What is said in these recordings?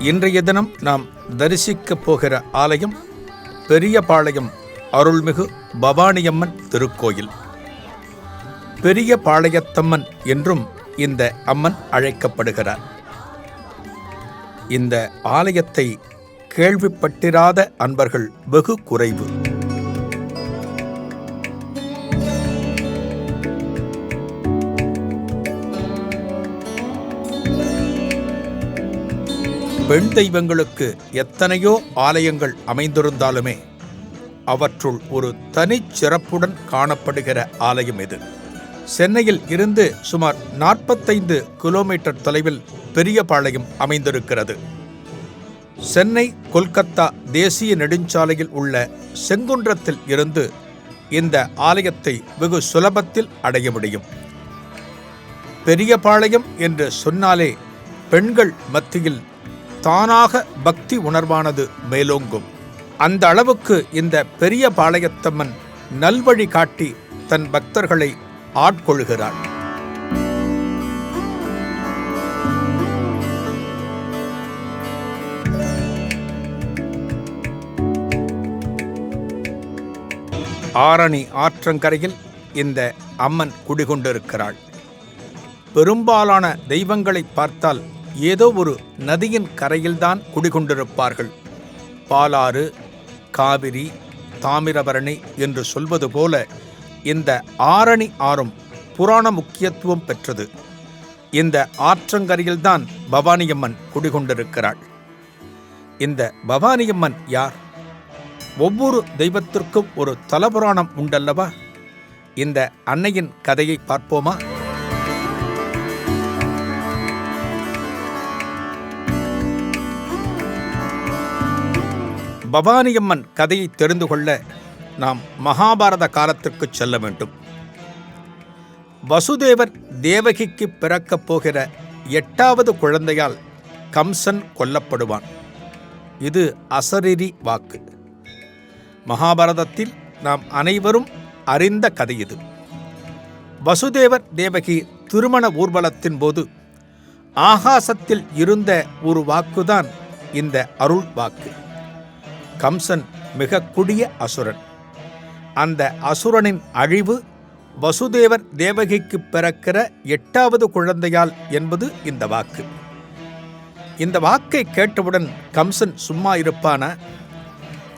இன்றைய தினம் நாம் தரிசிக்கப் போகிற ஆலயம் பெரியபாளையம் அருள்மிகு பவானியம்மன் திருக்கோயில். பெரிய பாளையத்தம்மன் என்றும் இந்த அம்மன் அழைக்கப்படுகிறார். இந்த ஆலயத்தை கேள்விப்பட்டிராத அன்பர்கள் வெகு குறைவு. பெண் தெய்வங்களுக்கு எத்தனையோ ஆலயங்கள் அமைந்திருந்தாலுமே அவற்றுள் ஒரு தனிச் சிறப்புடன் காணப்படுகிற ஆலயம் இது சென்னையில் இருந்து சுமார் நாற்பத்தைந்து கிலோமீட்டர் தொலைவில் பெரியபாளையம் அமைந்திருக்கிறது. சென்னை கொல்கத்தா தேசிய நெடுஞ்சாலையில் உள்ள செங்குன்றத்தில் இருந்து இந்த ஆலயத்தை வெகு சுலபத்தில் அடைய முடியும். பெரியபாளையம் என்று சொன்னாலே பெண்கள் மத்தியில் தானாக பக்தி உணர்வானது மேலோங்கும். அந்த அளவுக்கு இந்த பெரிய பாளையத்தம்மன் நல்வழி காட்டி தன் பக்தர்களை ஆட்கொள்கிறாள் ஆரணி ஆற்றங்கரையில் இந்த அம்மன் குடிகொண்டிருக்கிறாள். பெரும்பாலான தெய்வங்களை பார்த்தால் ஏதோ ஒரு நதியின் கரையில்தான் குடிகொண்டிருப்பார்கள். பாலாறு காவிரி தாமிரபரணி என்று சொல்வது போல இந்த ஆரணி ஆறும் புராண முக்கியத்துவம் பெற்றது. இந்த ஆற்றங்கரையில்தான் பவானியம்மன் குடிகொண்டிருக்கிறாள். இந்த பவானியம்மன் யார்? ஒவ்வொரு தெய்வத்திற்கும் ஒரு தலபுராணம் உண்டல்லவா? இந்த அன்னையின் கதையை பார்ப்போமா? பவானியம்மன் கதையை தெரிந்து கொள்ள நாம் மகாபாரத காலத்திற்கு செல்ல வேண்டும். வசுதேவர் தேவகிக்கு பிறக்கப் போகிற எட்டாவது குழந்தையால் கம்சன் கொல்லப்படுவான். இது அசரிரி வாக்கு. மகாபாரதத்தில் நாம் அனைவரும் அறிந்த கதை இது. வசுதேவர் தேவகி திருமண ஊர்வலத்தின் போது ஆகாசத்தில் இருந்த ஒரு வாக்குதான் இந்த அருள் வாக்கு கம்சன் மிக குடிய அசுரன். அந்த அசுரனின் அழிவு வசுதேவர் தேவகிக்கு பிறக்கிற எட்டாவது குழந்தையால் என்பது இந்த வாக்கு. இந்த வாக்கை கேட்டவுடன் கம்சன் சும்மா இருப்பான?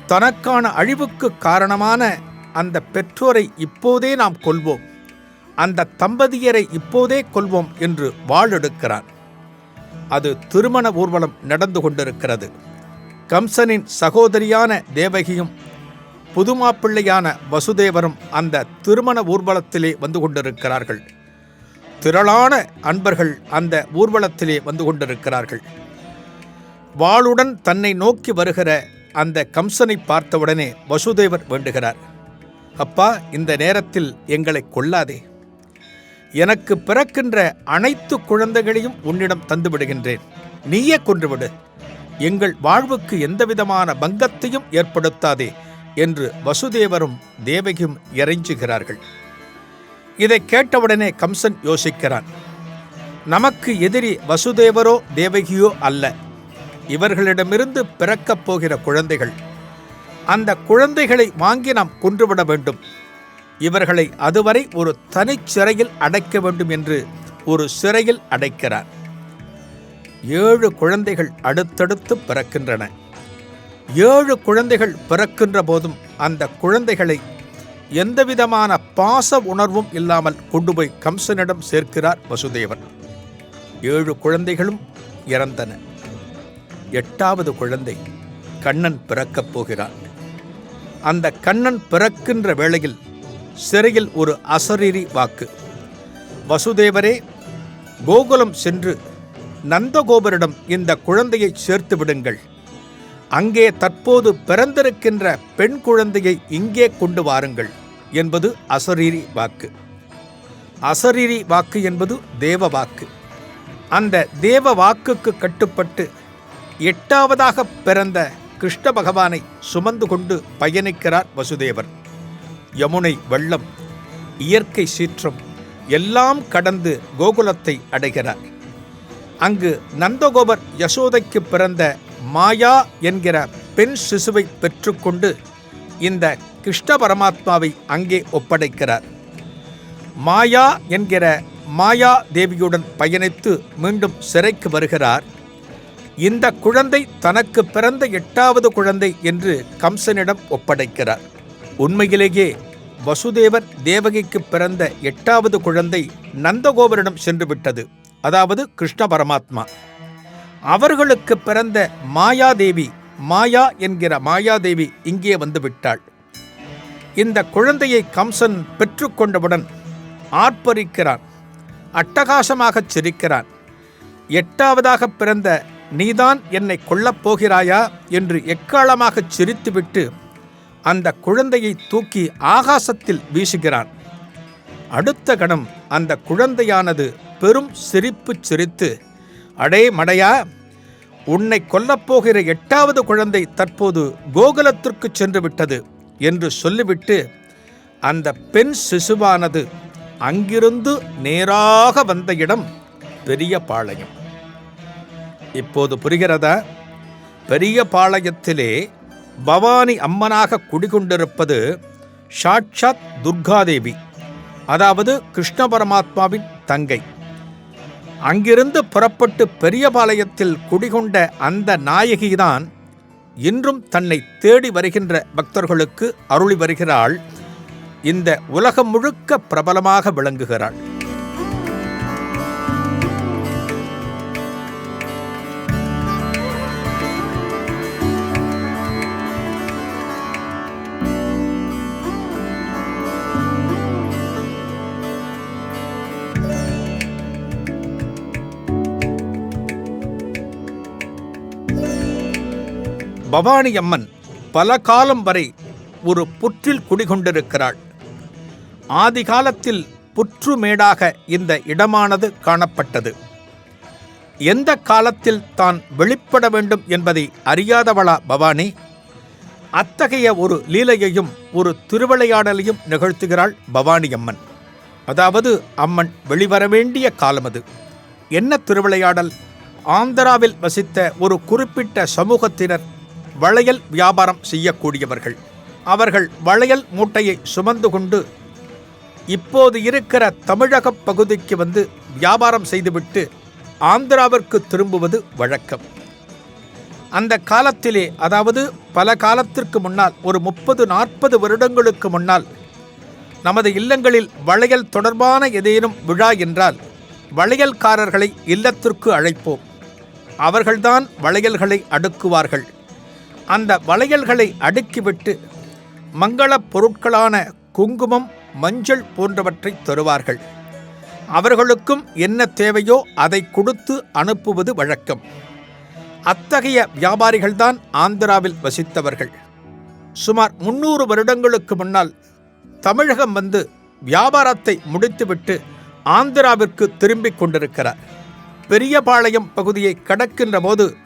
தனக்கான அழிவுக்கு காரணமான அந்த பெற்றோரை இப்போதே நாம் கொள்வோம் அந்த தம்பதியரை இப்போதே கொள்வோம் என்று வாளெடுக்கிறான். அது திருமண ஊர்வலம் நடந்து கொண்டிருக்கிறது. கம்சனின் சகோதரியான தேவகியும் புதுமாப்பிள்ளையான வசுதேவரும் அந்த திருமண ஊர்வலத்திலே வந்து கொண்டிருக்கிறார்கள். திரளான அன்பர்கள் அந்த ஊர்வலத்திலே வந்து கொண்டிருக்கிறார்கள். வாளுடன் தன்னை நோக்கி வருகிற அந்த கம்சனை பார்த்தவுடனே வசுதேவர் வேண்டுகிறார். அப்பா இந்த நேரத்தில் எங்களை கொல்லாதே. எனக்கு பிறக்கின்ற அனைத்து குழந்தைகளையும் உன்னிடம் தந்துவிடுகின்றேன். நீயே கொன்றுவிடு. எங்கள் வாழ்வுக்கு எந்தவிதமான பங்கத்தையும் ஏற்படுத்தாதே என்று வசுதேவரும் தேவகியும் இறைஞ்சுகிறார்கள். இதை கேட்டவுடனே கம்சன் யோசிக்கிறான். நமக்கு எதிரி வசுதேவரோ தேவகியோ அல்ல. இவர்களிடமிருந்து பிறக்கப் போகிற குழந்தைகள். அந்த குழந்தைகளை வாங்கி நாம் கொன்றுவிட வேண்டும். இவர்களை அதுவரை ஒரு தனிச் சிறையில் அடைக்க வேண்டும் என்று ஒரு சிறையில் அடைக்கிறார். ஏழு குழந்தைகள் அடுத்தடுத்து பிறக்கின்றன. ஏழு குழந்தைகள் பிறக்கின்ற போதும் அந்த குழந்தைகளை எந்தவிதமான பாச உணர்வும் இல்லாமல் கொண்டு போய் கம்சனிடம் சேர்க்கிறார் வசுதேவன். ஏழு குழந்தைகளும் இறந்தன. எட்டாவது குழந்தை கண்ணன் பிறக்கப் போகிறான். அந்த கண்ணன் பிறக்கின்ற வேளையில் சிறையில் ஒரு அசரீரி வாக்கு. வசுதேவரே கோகுலம் சென்று நந்தகோபரிடம் இந்த குழந்தையை சேர்த்து விடுங்கள். அங்கே தற்போது பிறந்திருக்கின்ற பெண் குழந்தையை இங்கே கொண்டு வாருங்கள் என்பது அசரீரி வாக்கு. அசரீரி வாக்கு என்பது தேவ வாக்கு. அந்த தேவ வாக்குக்கு கட்டுப்பட்டு எட்டாவதாக பிறந்த கிருஷ்ண பகவானை சுமந்து கொண்டு பயணிக்கிறார் வசுதேவர். யமுனை வெள்ளம் இயற்கை சீற்றம் எல்லாம் கடந்து கோகுலத்தை அடைகிறார். அங்கு நந்தகோபர் யசோதைக்கு பிறந்த மாயா என்கிற பெண் சிசுவை பெற்றுக்கொண்டு இந்த கிருஷ்ண பரமாத்மாவை அங்கே ஒப்படைக்கிறார். மாயா என்கிற மாயா தேவியுடன் பயணித்து மீண்டும் சிறைக்கு வருகிறார். இந்த குழந்தை தனக்கு பிறந்த எட்டாவது குழந்தை என்று கம்சனிடம் ஒப்படைக்கிறார். உண்மையிலேயே வசுதேவர் தேவகிக்கு பிறந்த எட்டாவது குழந்தை நந்தகோபரிடம் சென்றுவிட்டது. அதாவது கிருஷ்ண பரமாத்மா. அவர்களுக்கு பிறந்த மாயாதேவி மாயா என்கிற மாயாதேவி இங்கே வந்துவிட்டாள் இந்த குழந்தையை கம்சன் பெற்றுக்கொண்டவுடன் ஆர்ப்பரிக்கிறான் அட்டகாசமாகச் சிரிக்கிறான். எட்டாவதாக பிறந்த நீதான் என்னை கொல்லப் போகிறாயா என்று எக்காலமாகச் சிரித்துவிட்டு அந்த குழந்தையை தூக்கி ஆகாசத்தில் வீசுகிறான். அடுத்த கணம் அந்த குழந்தையானது பெரும் சிரிப்பு சிரித்து அடே மடையா உன்னை கொல்லப்போகிற எட்டாவது குழந்தை தற்போது கோகுலத்திற்கு சென்று விட்டது என்று சொல்லிவிட்டு அந்த பெண் சிசுவானது அங்கிருந்து நேராக வந்த இடம் பெரிய பாளையம் இப்போது புரிகிறதா? பெரிய பாளையத்திலே பவானி அம்மனாக குடிகொண்டிருப்பது சாட்சாத் துர்காதேவி அதாவது கிருஷ்ண பரமாத்மாவின் தங்கை. அங்கிருந்து புறப்பட்டு பெரியபாளையத்தில் குடிகொண்ட அந்த நாயகிதான் இன்றும் தன்னை தேடி வருகின்ற பக்தர்களுக்கு அருளி வருகிறாள். இந்த உலகம் முழுக்க பிரபலமாக விளங்குகிறாள். பவானி அம்மன் பல காலம் வரை ஒரு புற்றில் குடிகொண்டிருக்கிறாள். ஆதி காலத்தில் புற்றுமேடாக இந்த இடமானது காணப்பட்டது. எந்த காலத்தில் தான் வெளிப்பட வேண்டும் என்பதை அறியாதவளா பவானி? அத்தகைய ஒரு லீலையையும் ஒரு திருவிளையாடலையும் நிகழ்த்துகிறாள் பவானி அம்மன் அதாவது அம்மன் வெளிவர வேண்டிய காலம் அது என்ன திருவிளையாடல்? ஆந்திராவில் வசித்த ஒரு குறிப்பிட்ட சமூகத்தினர் வளையல் வியாபாரம் செய்யக்கூடியவர்கள். அவர்கள் வளையல் மூட்டையை சுமந்து கொண்டு இப்போது இருக்கிற தமிழக பகுதிக்கு வந்து வியாபாரம் செய்துவிட்டு ஆந்திராவிற்கு திரும்புவது வழக்கம். அந்த காலத்திலே அதாவது பல காலத்திற்கு முன்னால் ஒரு முப்பது நாற்பது வருடங்களுக்கு முன்னால் நமது இல்லங்களில் வளையல் தொடர்பான ஏதேனும் விழா என்றால் வளையல்காரர்களை இல்லத்திற்கு அழைப்போம். அவர்கள்தான் வளையல்களை அடுக்குவார்கள். அந்த வளையல்களை அடுக்கிவிட்டு மங்களப் பொருட்களான குங்குமம் மஞ்சள் போன்றவற்றை தருவார்கள். அவர்களுக்கும் என்ன தேவையோ அதை கொடுத்து அனுப்புவது வழக்கம். அத்தகைய வியாபாரிகள்தான் ஆந்திராவில் வசித்தவர்கள். சுமார் முன்னூறு வருடங்களுக்கு முன்னால் தமிழகம் வந்து வியாபாரத்தை முடித்துவிட்டு ஆந்திராவிற்கு திரும்பிக் கொண்டிருக்கிறார். பெரியபாளையம் பகுதியை கடக்கின்ற போது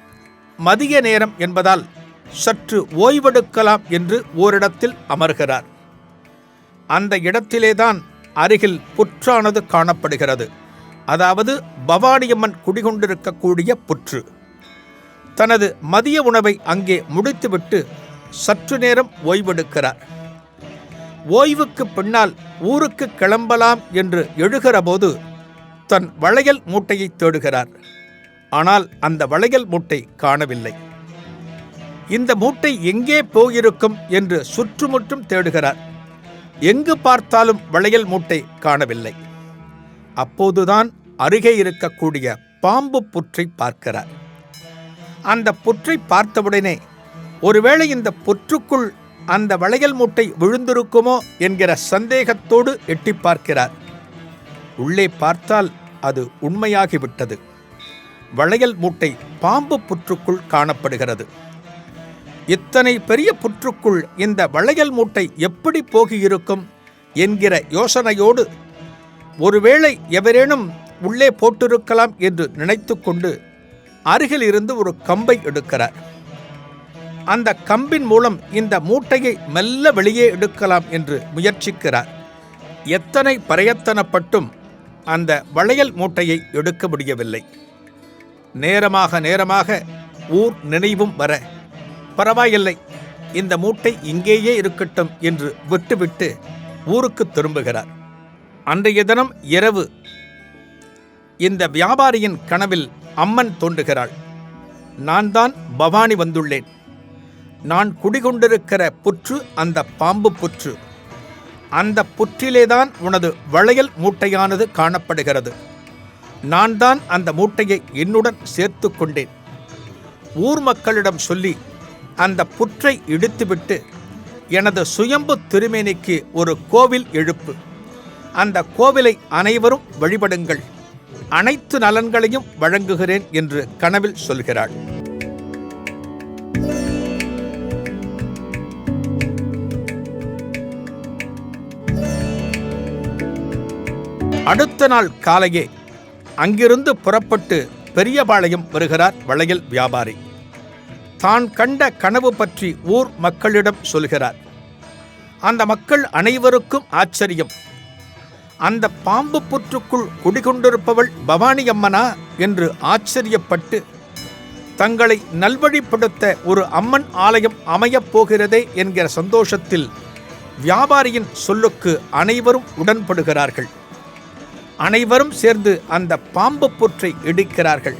மதிய நேரம் என்பதால் சற்று ஓய்வெடுக்கலாம் என்று ஓரிடத்தில் அமர்கிறார். அந்த இடத்திலேதான் அருகில் புற்றானது காணப்படுகிறது. அதாவது பவானியம்மன் குடிகொண்டிருக்கக்கூடிய புற்று. தனது மதிய உணவை அங்கே முடித்துவிட்டு சற்று நேரம் ஓய்வெடுக்கிறார். ஓய்வுக்கு பின்னால் ஊருக்கு கிளம்பலாம் என்று எழுகிறபோது தன் வளையல் மூட்டையை தேடுகிறார். ஆனால் அந்த வளையல் மூட்டை காணவில்லை. இந்த மூட்டை எங்கே போயிருக்கும் என்று சுற்றுமுற்றும் தேடுகிறார். எங்கு பார்த்தாலும் வளையல் மூட்டை காணவில்லை. அப்போதுதான் அருகே இருக்கக்கூடிய பாம்பு புற்றை பார்க்கிறார். அந்த புற்றை பார்த்தவுடனே ஒருவேளை இந்த புற்றுக்குள் அந்த வளையல் மூட்டை விழுந்திருக்குமோ? என்கிற சந்தேகத்தோடு எட்டி பார்க்கிறார். உள்ளே பார்த்தால் அது உண்மையாகிவிட்டது. வளையல் மூட்டை பாம்பு புற்றுக்குள் காணப்படுகிறது. இத்தனை பெரிய புற்றுக்குள் இந்த வளையல் மூட்டை எப்படி போகியிருக்கும் என்கிற யோசனையோடு ஒருவேளை எவரேனும் உள்ளே போட்டிருக்கலாம் என்று நினைத்துக்கொண்டு அருகில் இருந்து ஒரு கம்பை எடுக்கிறார். அந்த கம்பின் மூலம் இந்த மூட்டையை மெல்ல வெளியே எடுக்கலாம் என்று முயற்சிக்கிறார். எத்தனை பிரயத்தனப்பட்டும் அந்த வளையல் மூட்டையை எடுக்க முடியவில்லை. நேரமாக நேரமாக ஊர் நினைவும் வர பரவாயில்லை. இந்த மூட்டை இங்கேயே இருக்கட்டும் என்று விட்டுவிட்டு ஊருக்கு திரும்புகிறார். அன்றைய தினம் இரவு இந்த வியாபாரியின் கனவில் அம்மன் தோன்றுகிறாள். நான் தான் பவானி வந்துள்ளேன். நான் குடிகொண்டிருக்கிற புற்று அந்த பாம்பு புற்று. அந்த புற்றிலேதான் உனது வளையல் மூட்டையானது காணப்படுகிறது. நான் தான் அந்த மூட்டையை என்னுடன் சேர்த்து கொண்டேன். ஊர் மக்களிடம் சொல்லி அந்த புற்றை இடித்துவிட்டு எனது சுயம்பு திருமேனிக்கு ஒரு கோவில் எழுப்பு. அந்த கோவிலை அனைவரும் வழிபடுங்கள். அனைத்து நலன்களையும் வழங்குகிறேன் என்று கனவில் சொல்கிறாள். அடுத்த நாள் காலையே அங்கிருந்து புறப்பட்டு பெரியபாளையம் வருகிறார் வளையல் வியாபாரி. தான் கண்ட கனவு பற்றி ஊர் மக்களிடம் சொல்கிறார். அந்த மக்கள் அனைவருக்கும் ஆச்சரியம். அந்த பாம்பு புற்றுக்குள் குடிகொண்டிருப்பவள் பவானி அம்மனா என்று ஆச்சரியப்பட்டு தங்களை நல்வழிப்படுத்த ஒரு அம்மன் ஆலயம் அமையப் போகிறதே என்கிற சந்தோஷத்தில் வியாபாரியின் சொல்லுக்கு அனைவரும் உடன்படுகிறார்கள். அனைவரும் சேர்ந்து அந்த பாம்பு புற்றை இடிக்கிறார்கள்.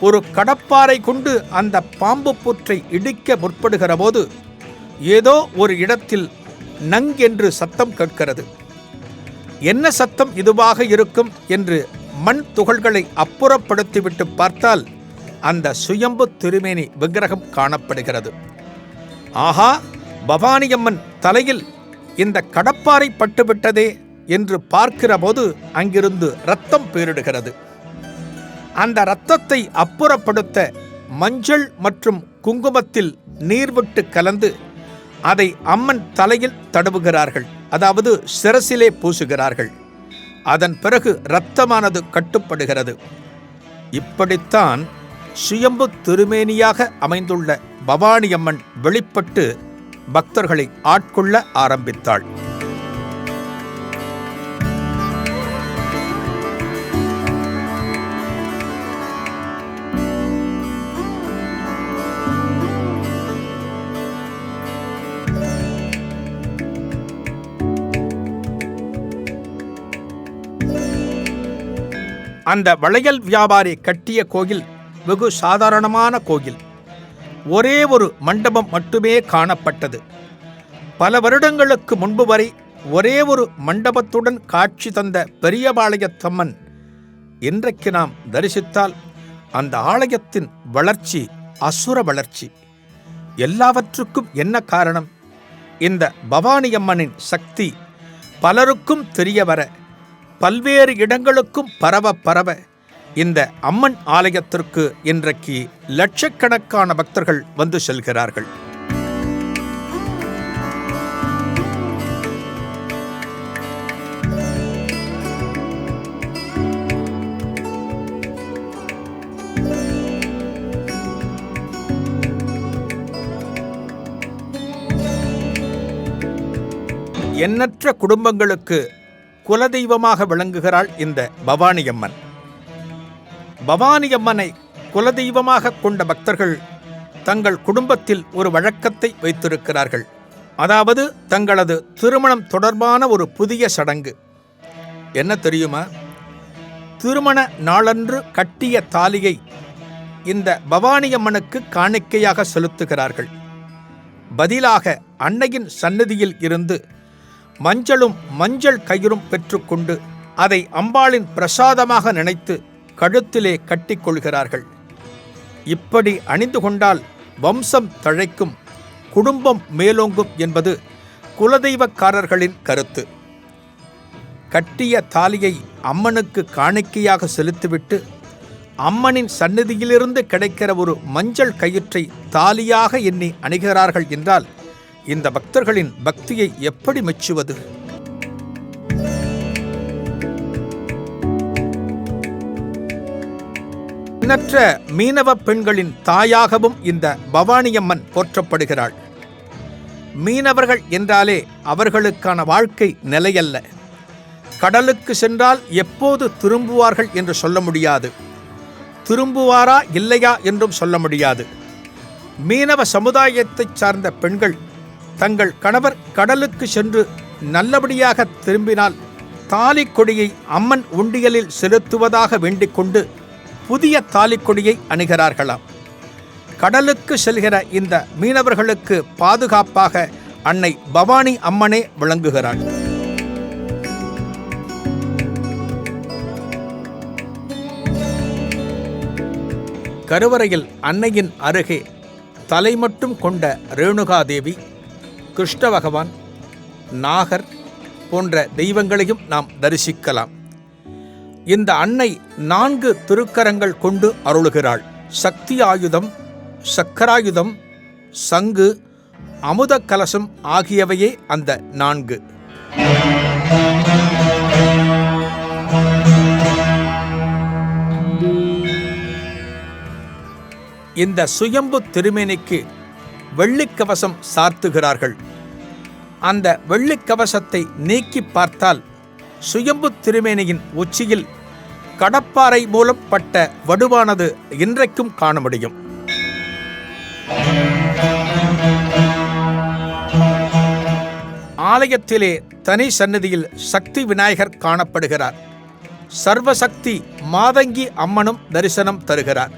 ஒரு கடப்பாறை கொண்டு அந்த பாம்பு புற்றை இடிக்க முற்படுகிற போது ஏதோ ஒரு இடத்தில் நங் என்று சத்தம் கேட்கிறது. என்ன சத்தம் இதுவாக இருக்கும் என்று மண் துகள்களை அப்புறப்படுத்திவிட்டு பார்த்தால் அந்த சுயம்பு திருமேனி விக்கிரகம் காணப்படுகிறது. ஆஹா பவானியம்மன் தலையில் இந்த கடப்பாறை பட்டுவிட்டதே என்று பார்க்கிற போது அங்கிருந்து ரத்தம் பேரிடுகிறது. அந்த இரத்தத்தை அப்புறப்படுத்த மஞ்சள் மற்றும் குங்குமத்தில் நீர்விட்டு கலந்து அதை அம்மன் தலையில் தடவுகிறார்கள். அதாவது சிரசிலே பூசுகிறார்கள். அதன் பிறகு இரத்தமானது கட்டுப்படுகிறது. இப்படித்தான் சுயம்பு திருமேனியாக அமைந்துள்ள பவானியம்மன் வெளிப்பட்டு பக்தர்களை ஆட்கொள்ள ஆரம்பித்தாள். அந்த வளையல் வியாபாரி கட்டிய கோயில் வெகு சாதாரணமான கோயில். ஒரே ஒரு மண்டபம் மட்டுமே காணப்பட்டது. பல வருடங்களுக்கு முன்பு வரை ஒரே ஒரு மண்டபத்துடன் காட்சி தந்த பெரியபாளையத்தம்மன் இன்றைக்கு நாம் தரிசித்தால் அந்த ஆலயத்தின் வளர்ச்சி அசுர வளர்ச்சி. எல்லாவற்றுக்கும் என்ன காரணம்? இந்த பவானியம்மனின் சக்தி பலருக்கும் தெரிய வர பல்வேறு இடங்களுக்கும் பரவ பரவ இந்த அம்மன் ஆலயத்திற்கு இன்றைக்கு லட்சக்கணக்கான பக்தர்கள் வந்து செல்கிறார்கள். எண்ணற்ற குடும்பங்களுக்கு குலதெய்வமாக விளங்குகிறாள் இந்த பவானியம்மன். பவானியம்மனை குலதெய்வமாக கொண்ட பக்தர்கள் தங்கள் குடும்பத்தில் ஒரு வழக்கத்தை வைத்திருக்கிறார்கள். அதாவது தங்களது திருமணம் தொடர்பான ஒரு புதிய சடங்கு. என்ன தெரியுமா? திருமண நாளன்று கட்டிய தாலியை இந்த பவானியம்மனுக்கு காணிக்கையாக செலுத்துகிறார்கள். பதிலாக அன்னையின் சன்னதியில் இருந்து மஞ்சளும் மஞ்சள் கயிறும் பெற்றுக்கொண்டு அதை அம்பாளின் பிரசாதமாக நினைத்து கழுத்திலே கட்டிக்கொள்கிறார்கள். இப்படி அணிந்து கொண்டால் வம்சம் தழைக்கும் குடும்பம் மேலோங்கும் என்பது குலதெய்வக்காரர்களின் கருத்து. கட்டிய தாலியை அம்மனுக்கு காணிக்கையாக செலுத்திவிட்டு அம்மனின் சந்நிதியிலிருந்து கிடைக்கிற ஒரு மஞ்சள் கயிற்றை தாலியாக எண்ணி அணுகிறார்கள் என்றால் இந்த பக்தர்களின் பக்தியை எப்படி மெச்சுவது? எண்ணற்ற மீனவ பெண்களின் தாயாகவும் இந்த பவானியம்மன் போற்றப்படுகிறாள். மீனவர்கள் என்றாலே அவர்களுக்கான வாழ்க்கை நிலையல்ல. கடலுக்கு சென்றால் எப்போது திரும்புவார்கள் என்று சொல்ல முடியாது. திரும்புவாரா இல்லையா என்றும் சொல்ல முடியாது. மீனவ சமுதாயத்தைச் சார்ந்த பெண்கள் தங்கள் கணவர் கடலுக்கு சென்று நல்லபடியாக திரும்பினால் தாலிக்கொடியை அம்மன் உண்டியலில் செலுத்துவதாக வேண்டிக் கொண்டு புதிய தாலிக்கொடியை அணுகிறார்களாம். கடலுக்கு செல்கிற இந்த மீனவர்களுக்கு பாதுகாப்பாக அன்னை பவானி அம்மனே விளங்குகிறாள். கருவறையில் அன்னையின் அருகே தலை மட்டும் கொண்ட ரேணுகாதேவி கிருஷ்ண பகவான் நாகர் போன்ற தெய்வங்களையும் நாம் தரிசிக்கலாம். இந்த அன்னை நான்கு திருக்கரங்கள் கொண்டு அருளுகிறாள். சக்தி ஆயுதம் சக்கராயுதம் சங்கு அமுத கலசம் ஆகியவையே அந்த நான்கு. இந்த சுயம்பு திருமேனிக்கு வெள்ளிக்கவசம் சார்த்துகிறார்கள். அந்த வெள்ளிக்கவசத்தை நீக்கி பார்த்தால் சுயம்பு திருமேனியின் உச்சியில் கடப்பாறை மூலம் பட்ட வடுவானது இன்றைக்கும் காண முடியும். ஆலயத்திலே தனி சன்னதியில் சக்தி விநாயகர் காணப்படுகிறார். சர்வசக்தி மாதங்கி அம்மனும் தரிசனம் தருகிறார்.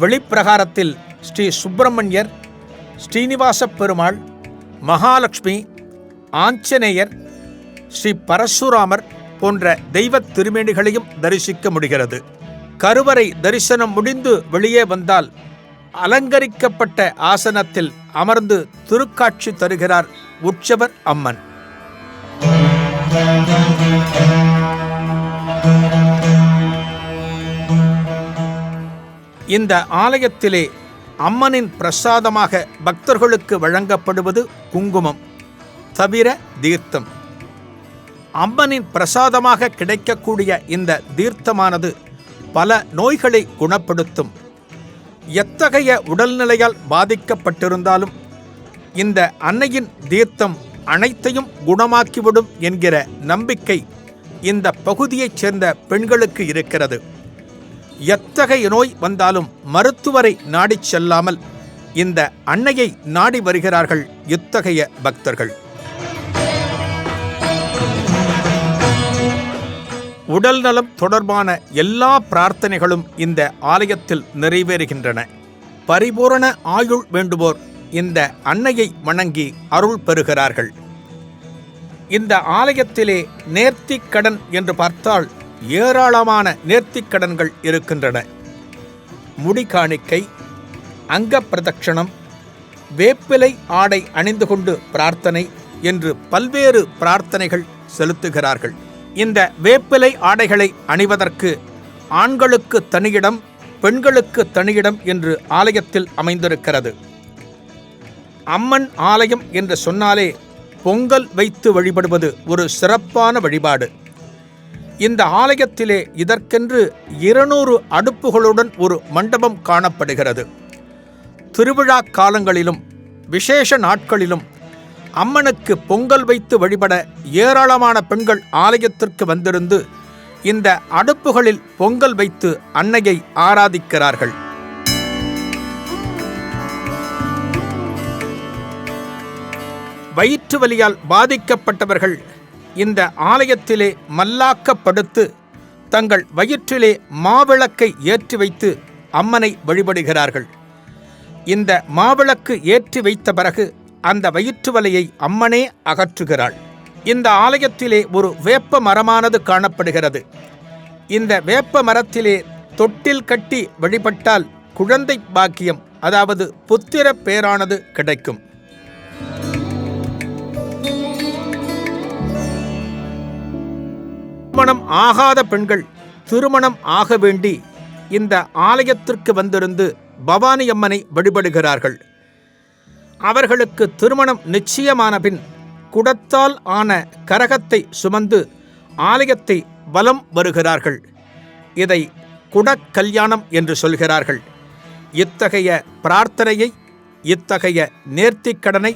வெளிப்பிரகாரத்தில் ஸ்ரீ சுப்பிரமணியர் ஸ்ரீனிவாச பெருமாள் மகாலட்சுமி ஆஞ்சநேயர் ஸ்ரீ பரசுராமர் போன்ற தெய்வத் திருமேனிகளையும் தரிசிக்க முடிகிறது. கருவறை தரிசனம் முடிந்து வெளியே வந்தால் அலங்கரிக்கப்பட்ட ஆசனத்தில் அமர்ந்து திருக்காட்சி தருகிறார் உற்சவர் அம்மன். இந்த ஆலயத்திலே அம்மனின் பிரசாதமாக பக்தர்களுக்கு வழங்கப்படுவது குங்குமம் தவிர தீர்த்தம். அம்மனின் பிரசாதமாக கிடைக்கக்கூடிய இந்த தீர்த்தமானது பல நோய்களை குணப்படுத்தும். எத்தகைய உடல்நிலையால் பாதிக்கப்பட்டிருந்தாலும் இந்த அன்னையின் தீர்த்தம் அனைத்தையும் குணமாக்கிவிடும் என்கிற நம்பிக்கை இந்த பகுதியைச் சேர்ந்த பெண்களுக்கு இருக்கிறது. எத்தகைய நோய் வந்தாலும் மருத்துவரை நாடிச் செல்லாமல் இந்த அன்னையை நாடி வருகிறார்கள் இத்தகைய பக்தர்கள். உடல் நலம் தொடர்பான எல்லா பிரார்த்தனைகளும் இந்த ஆலயத்தில் நிறைவேறுகின்றன. பரிபூரண ஆயுள் வேண்டுவோர் இந்த அன்னையை வணங்கி அருள் பெறுகிறார்கள். இந்த ஆலயத்திலே நேர்த்திக் கடன் என்று பார்த்தால் ஏராளமான நேர்த்திக்கடன்கள் இருக்கின்றன. முடி காணிக்கை அங்க பிரதட்சணம் வேப்பிலை ஆடை அணிந்து கொண்டு பிரார்த்தனை என்று பல்வேறு பிரார்த்தனைகள் செலுத்துகிறார்கள். இந்த வேப்பிலை ஆடைகளை அணிவதற்கு ஆண்களுக்கு தனியிடம் பெண்களுக்கு தனியிடம் என்று ஆலயத்தில் அமைந்திருக்கிறது. அம்மன் ஆலயம் என்று சொன்னாலே பொங்கல் வைத்து வழிபடுவது ஒரு சிறப்பான வழிபாடு. இந்த ஆலயத்திலே இதற்கென்று இருநூறு அடுப்புகளுடன் ஒரு மண்டபம் காணப்படுகிறது. திருவிழா காலங்களிலும் விசேஷ நாட்களிலும் அம்மனுக்கு பொங்கல் வைத்து வழிபட ஏராளமான பெண்கள் ஆலயத்திற்கு வந்திருந்து இந்த அடுப்புகளில் பொங்கல் வைத்து அன்னையை ஆராதிக்கிறார்கள். வயிற்று வலியால் பாதிக்கப்பட்டவர்கள் இந்த ஆலயத்திலே மல்லாக்கப்படுத்து தங்கள் வயிற்றிலே மாவிளக்கை ஏற்றி வைத்து அம்மனை வழிபடுகிறார்கள். இந்த மாவிளக்கு ஏற்றி வைத்த பிறகு அந்த வயிற்று வலையை அம்மனே அகற்றுகிறாள். இந்த ஆலயத்திலே ஒரு வேப்ப மரமானது காணப்படுகிறது. இந்த வேப்ப மரத்திலே தொட்டில் கட்டி வழிபட்டால் குழந்தை பாக்கியம் அதாவது புத்திர பேரானது கிடைக்கும். திருமணம் ஆகாத பெண்கள் திருமணம் ஆக வேண்டி இந்த ஆலயத்திற்கு வந்திருந்து பவானி அம்மனை வழிபடுகிறார்கள். அவர்களுக்கு திருமணம் நிச்சயமான பின் குடத்தால் ஆன கரகத்தை சுமந்து ஆலயத்தை வலம் வருகிறார்கள். இதை குடக் கல்யாணம் என்று சொல்கிறார்கள். இத்தகைய பிரார்த்தனையை இத்தகைய நேர்த்திக் கடனை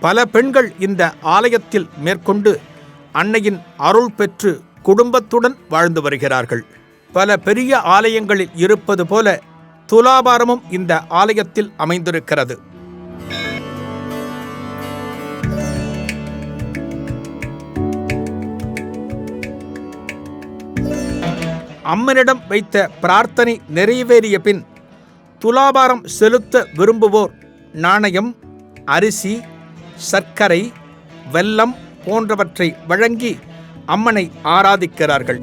பல பெண்கள் இந்த ஆலயத்தில் மேற்கொண்டு அன்னையின் அருள் பெற்று குடும்பத்துடன் வாழ்ந்து வருகிறார்கள். பல பெரிய ஆலயங்களில் இருப்பது போல துலாபாரமும் இந்த ஆலயத்தில் அமைந்திருக்கிறது. அம்மனிடம் வைத்த பிரார்த்தனை நிறைவேறிய பின் துலாபாரம் செலுத்த விரும்புவோர் நாணயம் அரிசி சர்க்கரை வெல்லம் போன்றவற்றை வழங்கி அம்மனை ஆராதிக்கிறார்கள்.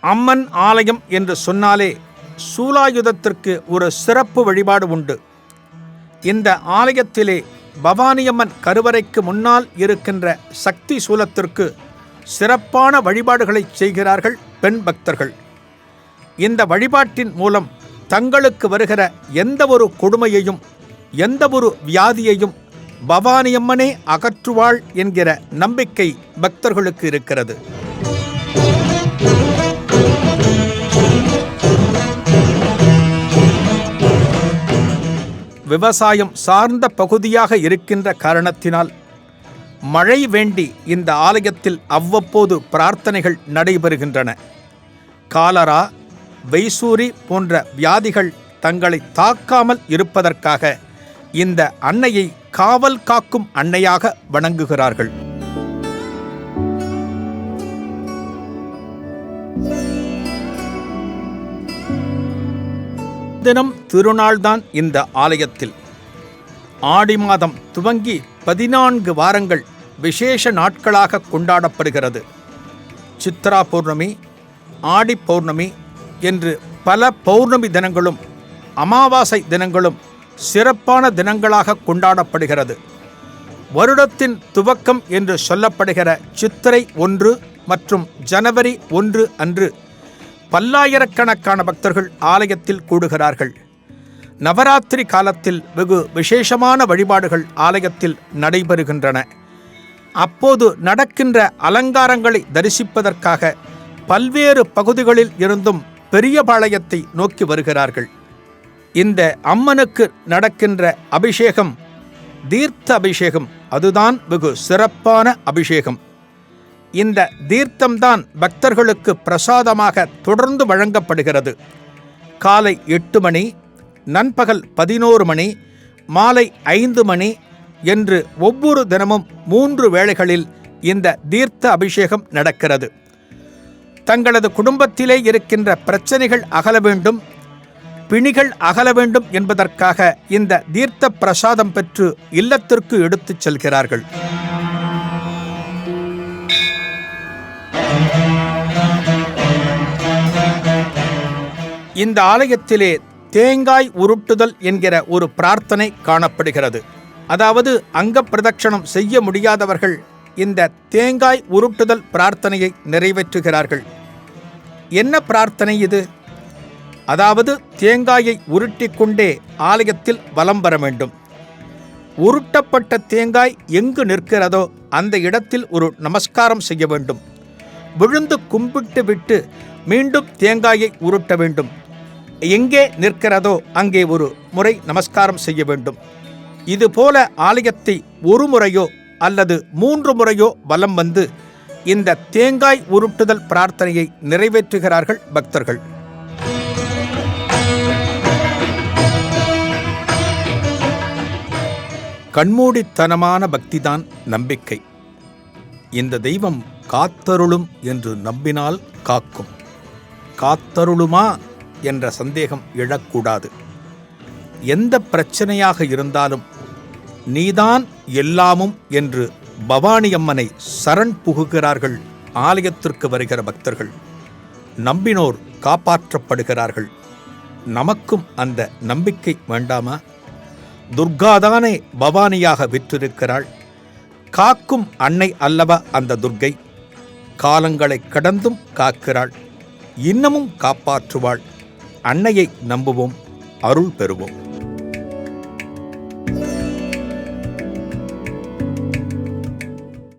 அம்மன் ஆலயம் என்று சொன்னாலே சூலாயுதத்திற்கு ஒரு சிறப்பு வழிபாடு உண்டு. இந்த ஆலயத்திலே பவானியம்மன் கருவறைக்கு முன்னால் இருக்கின்ற சக்தி சூலத்திற்கு சிறப்பான வழிபாடுகளை செய்கிறார்கள் பெண் பக்தர்கள். இந்த வழிபாட்டின் மூலம் தங்களுக்கு வருகிற எந்த ஒரு கொடுமையையும் எந்த ஒரு வியாதியையும் பவானியம்மனே அகற்றுவாள் என்கிற நம்பிக்கை பக்தர்களுக்கு இருக்கிறது. விவசாயம் சார்ந்த பகுதியாக இருக்கின்ற காரணத்தினால் மழை வேண்டி இந்த ஆலயத்தில் அவ்வப்போது பிரார்த்தனைகள் நடைபெறுகின்றன. காலரா வைசூரி போன்ற வியாதிகள் தங்களை தாக்காமல் இருப்பதற்காக இந்த அன்னையை காவல் காக்கும் அன்னையாக வணங்குகிறார்கள். தினம் திருநாள்தான் இந்த ஆலயத்தில். ஆடி மாதம் துவங்கி பதினான்கு வாரங்கள் விசேஷ நாட்களாக கொண்டாடப்படுகிறது. சித்ரா பௌர்ணமி ஆடி பௌர்ணமி என்று பல பௌர்ணமி தினங்களும் அமாவாசை தினங்களும் சிறப்பான தினங்களாக கொண்டாடப்படுகிறது. வருடத்தின் துவக்கம் என்று சொல்லப்படுகிற சித்திரை ஒன்று மற்றும் ஜனவரி ஒன்று அன்று பல்லாயிரக்கணக்கான பக்தர்கள் ஆலயத்தில் கூடுகிறார்கள். நவராத்திரி காலத்தில் வெகு விசேஷமான வழிபாடுகள் ஆலயத்தில் நடைபெறுகின்றன. அப்போது நடக்கின்ற அலங்காரங்களை தரிசிப்பதற்காக பல்வேறு பகுதிகளில் இருந்தும் பெரியபாளையத்தை நோக்கி வருகிறார்கள். இந்த அம்மனுக்கு நடக்கின்ற அபிஷேகம் தீர்த்த அபிஷேகம் அதுதான் வெகு சிறப்பான அபிஷேகம். இந்த தீர்த்தம்தான் பக்தர்களுக்கு பிரசாதமாக தொடர்ந்து வழங்கப்படுகிறது. காலை எட்டு மணி நண்பகல் பதினோரு மணி மாலை ஐந்து மணி என்று ஒவ்வொரு தினமும் மூன்று வேளைகளில் இந்த தீர்த்த அபிஷேகம் நடக்கிறது. தங்களது குடும்பத்திலே இருக்கின்ற பிரச்சனைகள் அகல வேண்டும். பிணிகள் அகல வேண்டும் என்பதற்காக இந்த தீர்த்த பிரசாதம் பெற்று இல்லத்திற்கு எடுத்துச் செல்கிறார்கள். இந்த ஆலயத்திலே தேங்காய் உருட்டுதல் என்கிற ஒரு பிரார்த்தனை காணப்படுகிறது. அதாவது அங்க பிரதட்சணம் செய்ய முடியாதவர்கள் இந்த தேங்காய் உருட்டுதல் பிரார்த்தனையை நிறைவேற்றுகிறார்கள். என்ன பிரார்த்தனை இது? அதாவது தேங்காயை உருட்டிக்கொண்டே ஆலயத்தில் வலம் வர வேண்டும். உருட்டப்பட்ட தேங்காய் எங்கு நிற்கிறதோ அந்த இடத்தில் ஒரு நமஸ்காரம் செய்ய வேண்டும். விழுந்து கும்பிட்டு விட்டு மீண்டும் தேங்காயை உருட்ட வேண்டும். எங்கே நிற்கிறதோ அங்கே ஒரு முறை நமஸ்காரம் செய்ய வேண்டும். இதுபோல ஆலயத்தை ஒரு முறையோ அல்லது மூன்று முறையோ வலம் வந்து இந்த தேங்காய் உருட்டுதல் பிரார்த்தனையை நிறைவேற்றுகிறார்கள் பக்தர்கள். கண்மூடித்தனமான பக்திதான் நம்பிக்கை. இந்த தெய்வம் காத்தருளும் என்று நம்பினால் காக்கும். காத்தருளுமா என்ற சந்தேகம் எழக்கூடாது. எந்த பிரச்சனையாக இருந்தாலும் நீதான் எல்லாமும் என்று பவானியம்மனை சரண் புகுகிறார்கள் ஆலயத்திற்கு வருகிற பக்தர்கள். நம்பினோர் காப்பாற்றப்படுகிறார்கள். நமக்கும் அந்த நம்பிக்கை வேண்டாமா? துர்காதானே பவானியாக விற்றிருக்கிறாள். காக்கும் அன்னை அல்லவா அந்த துர்க்கை காலங்களை கடந்தும் காக்கிறாள். இன்னமும் காப்பாற்றுவாள். அன்னையை நம்புவோம் அருள் பெறுவோம்.